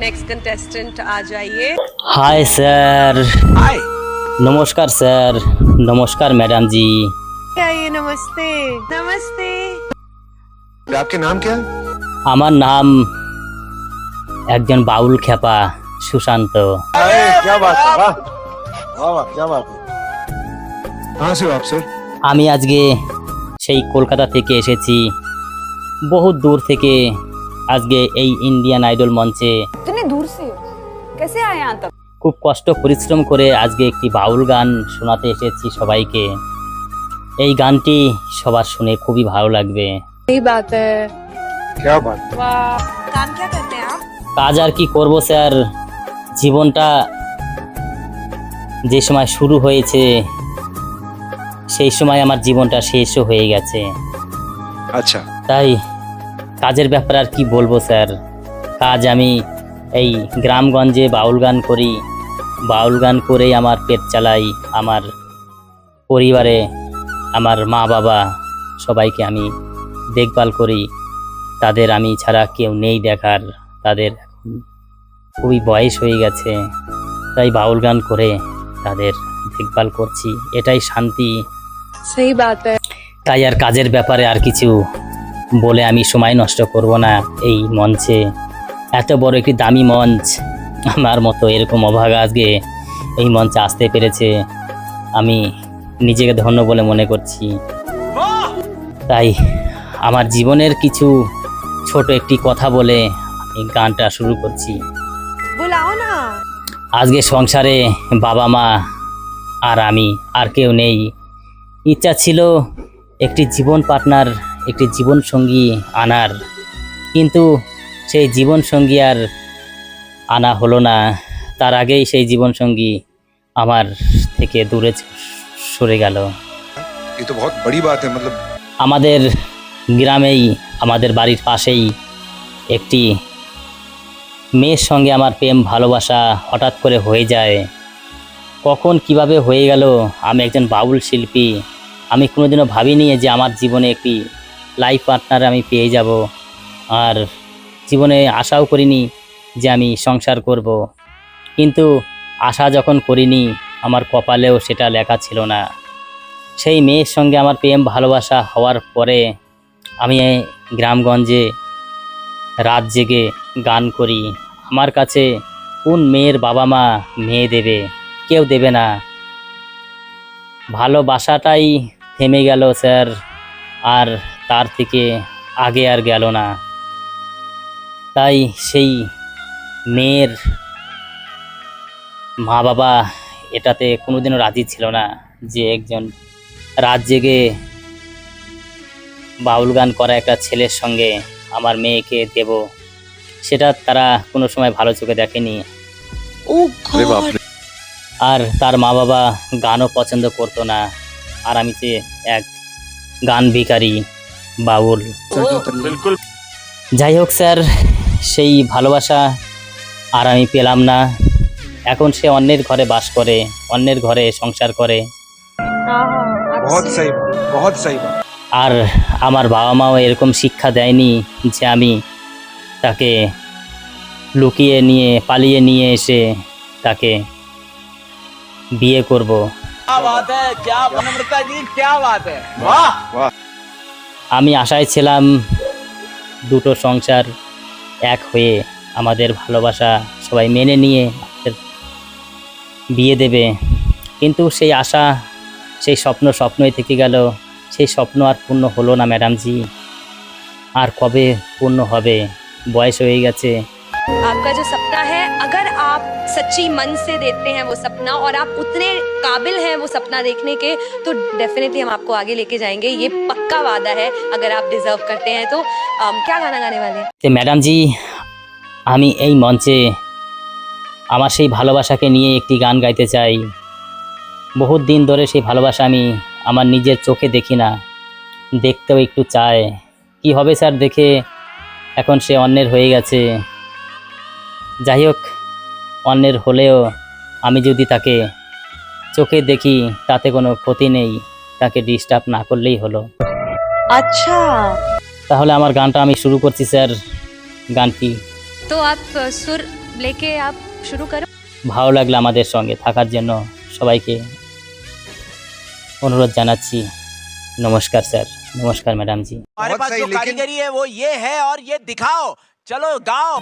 Next contestant आ जाइए hi sir নমস্কার sir নমস্কার ম্যাডাম জি आइए नमस्ते नमस्ते आपके नाम क्या है আমার নাম একজন বাউল খেপা সুশান্ত क्या बात है वाह वाह वाह क्या बात है कहाँ से हो आप सर আমি আজকে সেই কলকাতা থেকে এসেছি বহু দূর থেকে আজকে এই ইন্ডিয়ান আইডল মঞ্চে খুব কষ্ট পরিশ্রম করে আজকে একটি বাউল গান শোনাতে এসেছি সবাইকে। এই গানটি সবার শুনে খুবই ভালো লাগবে। কাজ আর কি করব স্যার? জীবনটা যে সময় শুরু হয়েছে সেই সময় আমার জীবনটা শেষও হয়ে গেছে। আচ্ছা। তাই কাজের ব্যাপারে আর কি বলব স্যার? কাজ আমি এই গ্রামগঞ্জে বাউল গান করি। বাউল গান করেই আমার পেট চালাই আমার পরিবারে আমার মা বাবা সবাইকে আমি দেখভাল করি। তাদের আমি ছাড়া কেউ নেই দেখার তাদের খুবই বয়স হয়ে গেছে। তাই বাউল গান করে তাদের দেখভাল করছি এটাই শান্তি। সেই বাত তাই আর কাজের ব্যাপারে আর কিছু বলে আমি সময় নষ্ট করব না এই মঞ্চে। এত বড় একটি দামি মঞ্চ। আমার মতো এরকম অভাগা আজকে এই মঞ্চে আসতে পেরেছে। আমি নিজেকে ধন্য বলে মনে করছি। তাই আমার জীবনের কিছু ছোট একটি কথা বলে আমি গানটা শুরু করছি। আজকে সংসারে বাবা মা আর আমি আর কেউ নেই। ইচ্ছা ছিল একটি জীবন পার্টনার একটি জীবনসঙ্গী আনার। কিন্তু সেই জীবনসঙ্গী আর আনা হলো না। তার আগেই সেই জীবনসঙ্গী আমার থেকে দূরে সরে গেল। আমাদের গ্রামেই আমাদের বাড়ির পাশেই একটি মেয়ের সঙ্গে আমার প্রেম ভালোবাসা হঠাৎ করে হয়ে যায়। কখন কীভাবে হয়ে গেল আমি একজন বাউল শিল্পী। আমি কোনোদিনও ভাবিনি যে আমার জীবনে একটি লাইফ পার্টনার আমি পেয়ে যাব। আর জীবনে আশাও করিনি যে আমি সংসার করব। কিন্তু আশা যখন করিনি, আমার কপালেও সেটা লেখা ছিল না। সেই মেয়ের সঙ্গে আমার প্রেম ভালোবাসা হওয়ার পরে আমি গ্রামগঞ্জে রাত জেগে গান করি। আমার কাছে কোন মেয়ের বাবা মা মেয়ে দেবে? কেউ দেবে না। ভালোবাসাটাই থেমে গেল, স্যার। আর তার থেকে আগে আর গেল না। তাই সেই মেয়ের মা বাবা এটাতে কোনোদিনও রাজি ছিল না যে একজন রাত জেগে বাউল গান করা একটা ছেলের সঙ্গে আমার মেয়েকে দেব। সেটা তারা কোনো সময় ভালো চোখে দেখেনি। আর তার মা বাবা গানও পছন্দ করতো না। আর আমি যে এক গান ভিকারী বাউল बिल्कुल যাই হোক স্যার সেই ভালোবাসা আর আমি পেলাম না এখন সে অন্যের ঘরে বাস করে অন্যের ঘরে সংসার করে बहुत सही बात बहुत सही बात আর আমার বাবা মাও এরকম শিক্ষা দেয়নি যে আমি তাকে লুকিয়ে নিয়ে পালিয়ে নিয়ে এসে তাকে বিয়ে করব वाह আমি আশায় ছিলাম দুটো সংসার এক হয়ে আমাদের ভালোবাসা সবাই মেনে নিয়ে বিয়ে দেবে। কিন্তু সেই আশা, সেই স্বপ্ন স্বপ্নই থেকে গেল। সেই স্বপ্ন আর পূর্ণ হলো না ম্যাডামজি আর কবে পূর্ণ হবে? বয়স হয়ে গেছে। आपका जो सपना है अगर आप सच्ची मन से देते हैं वो सपना और आप उतने काबिल हैं वो सपना देखने के तो डेफिनेटली हम आपको आगे लेके जाएंगे ये पक्का वादा है अगर आप डिजर्व करते हैं तो अम, क्या गाना गाने वाले हैं যে ম্যাডামজি আমি এই মঞ্চে আমার সেই ভালোবাসাকে নিয়ে একটি গান গাইতে চাই বহুত দিন ধরে সেই ভালোবাসা আমি আমার নিজের চোখে দেখি না দেখতেও একটু চায় কি হবে স্যার দেখে এখন সে অন্যের হয়ে গেছে যাই হোক অন্যের হলেও আমি যদি তাকে চোখে দেখি তাতে কোনো ক্ষতি নেই তাকে ডিস্টার্ব না করলেই হলো अच्छा তাহলে আমার গানটা আমি শুরু করছি স্যার গানটি तो आप अ, सुर लेके आप शुरू करो ভালো লাগলো আমাদের সঙ্গে থাকার জন্য সবাইকে অনুরোধ জানাচ্ছি নমস্কার স্যার নমস্কার ম্যাডামজি हमारे पास जो कारीगरी है वो ये है और ये दिखाओ चलो गाओ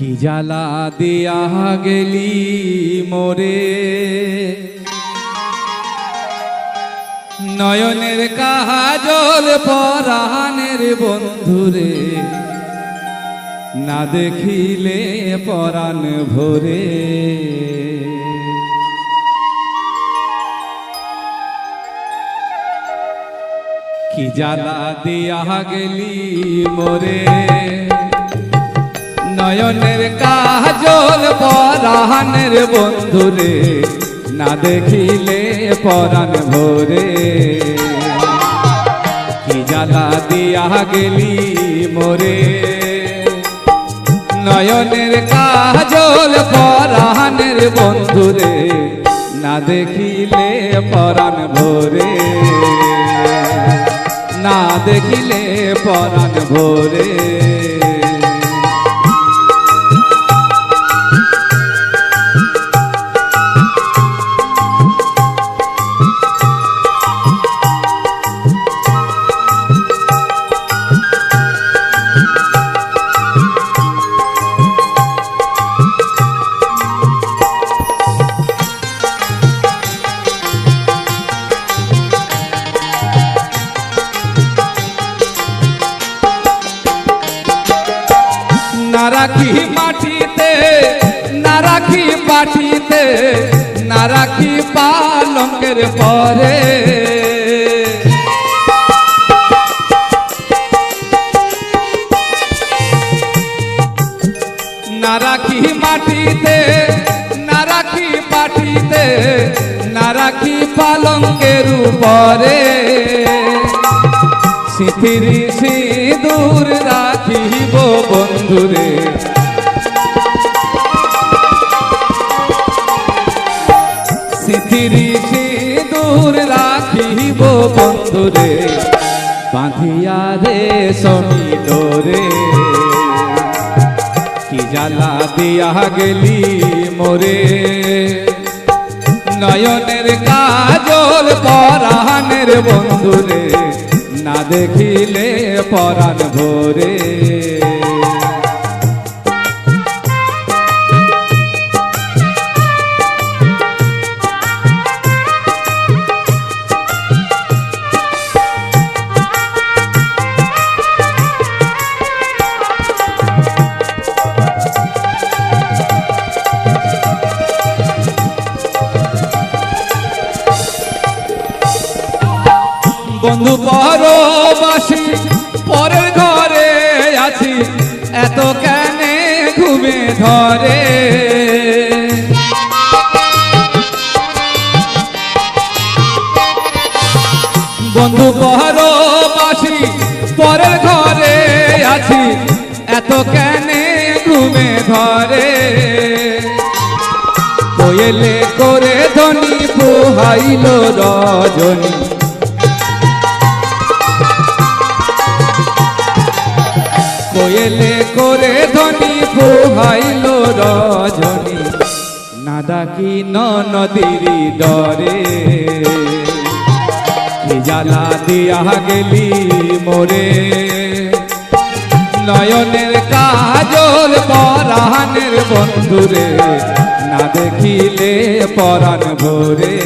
কি জ্বালা দিয়া গেলি মোরে? নয়নের কাজল পরাণের বন্ধুরে, না দেখিলে পরাণ ভরে। কি জ্বালা দিয়া গেলি মোরে? নয়নের কাজল পরাণের বন্ধুরে, না দেখিলে পরাণ ভোরে। কি জ্বালা দিয়া গেলি মোরে? নয়নের কাজল পরাণের বন্ধুরে, না দেখিলে পরাণ ভোরে। না দেখিলে পরাণ ভরে। না রাখি পালঙ্কের পরে। না রাখি মাটিতে, না রাখি পাঠিতে না রাখি পালঙ্কের উপরে। সিথির সিঁদুর রাখিব বন্ধুরে সিথির সিঁদুর রাখিব বন্ধুরে, বাঁধিয়া রে সমিদরে কি জ্বালা দিয়া গেলি মোরে? নয়নের কাজল পরাণের বন্ধুরে, না দেখিলে পরাণ ভোরে। বন্ধু পরবাসী, পরের ঘরে আছি। এত কেনে ঘুমে ধরে। বন্ধু পরবাসী, পরের ঘরে আছি। এত কেনে ঘুমে ধরে। কোয়েলে করে ধনী পোহাইল রজনী। কোয়েলে করে ধনী পোহাইল রজনী। না ডাকি নদীর ডরে কি জ্বালা দিয়া গেলি মোরে। নয়নের কাজল পরাণের বন্ধুরে, না দেখিলে পরাণ ভোরে।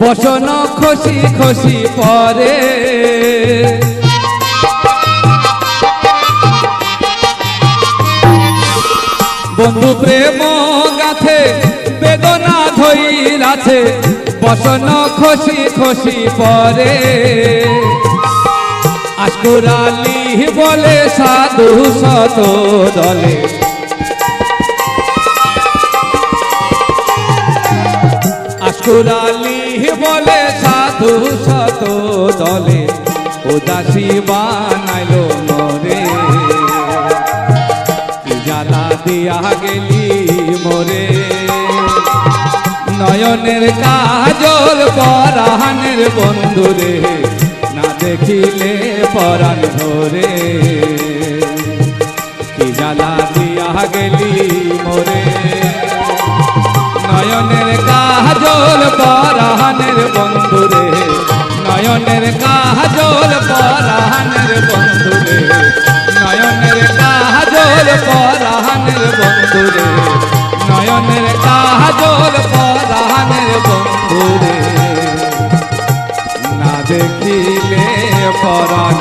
বসন খসি খসি পরে। বন্ধু প্রেম গাথে বেদনা ধৈরাছে বসন খসি খসি পরে। আশকুরালি বলে সাধু শত দলে। আশকুরালি বলে সাধু শত দলে, উদাসী বানাইল মরে। জ্বালা দিয়া গেলি মোরে। নয়নের কাজল পরাহানের বন্ধুরে না দেখিলে পরাণ ধরে। কি জ্বালা দিয়া গেলি মোরে? নয়নের কাজল পরাহানের বন্ধুরে নয়নের কাজল পরাহানের বন্ধুরে নয়নের কাজল পরাহানের বন্ধুরে নয়নের কাজল পরাহানের বন্ধুরে না দেখিলে পরাণ